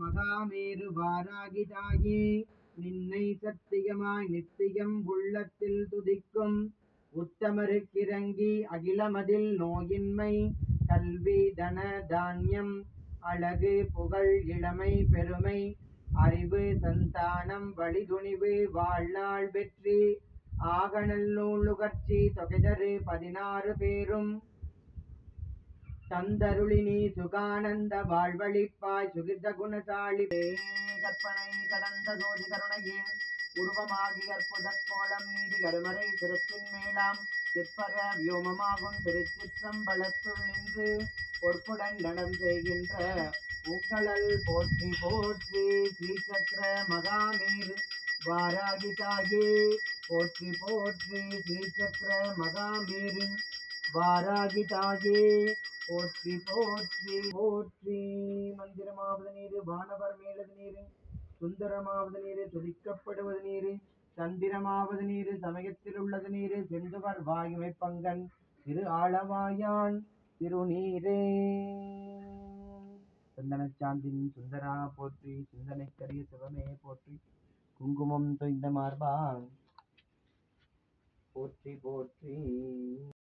மகாமேரு வாராகிதாயே. நின்னை சத்தியமாய் நித்தியம் உள்ளத்தில் துதிக்கும். உத்தமருக்கிறங்கி அகிலமதில் நோயின்மை. கல்வி தன தானியம். அழகு புகழ் இளமை பெருமை. அறிவு சந்தானம் வழிதுணிவு வாழ்நாள் வெற்றி. ஆகநல்லூலுகர்ச்சி தொகைதரு பதினாறு பேரும். தந்தருளினி சுகானந்த வாழ்வழிப்பாய் சுகித குணசாலி கற்பனை கடந்த சோதி கருணையே உருவமாகி அற்புதக் கோலம் நீதி கருமறை சிறத்தின் மேலாம். சிற்பர வியோமமாகும் திருச்சிற்றம்பலத்துள் நின்று பொற்புடன் நடம் செய்கின்ற உங்களல் போற்றி போற்றி ஸ்ரீசக்கர மகாமீர். வாராகி தாயே போற்றி போற்றி ஸ்ரீசக்கர மகாமீரின் வாராகி தாயே போற்றி போற்றி போற்றி. மந்திரமாவது நீரு வானவர் மேலது நீரு சுந்தரமாவது நீரு துதிக்கப்படுவது நீரு சந்திரமாவது நீரு சமயத்தில் உள்ளது நீரு செந்துவர் வாயுமை பங்கன் திரு ஆளவாயான் திருநீரே சந்தன சாந்தின் சுந்தரா போற்றி சிந்தனைக்கரிய சிவமே போற்றி குங்குமம் தொய்ந்த மார்பான் போற்றி போற்றி.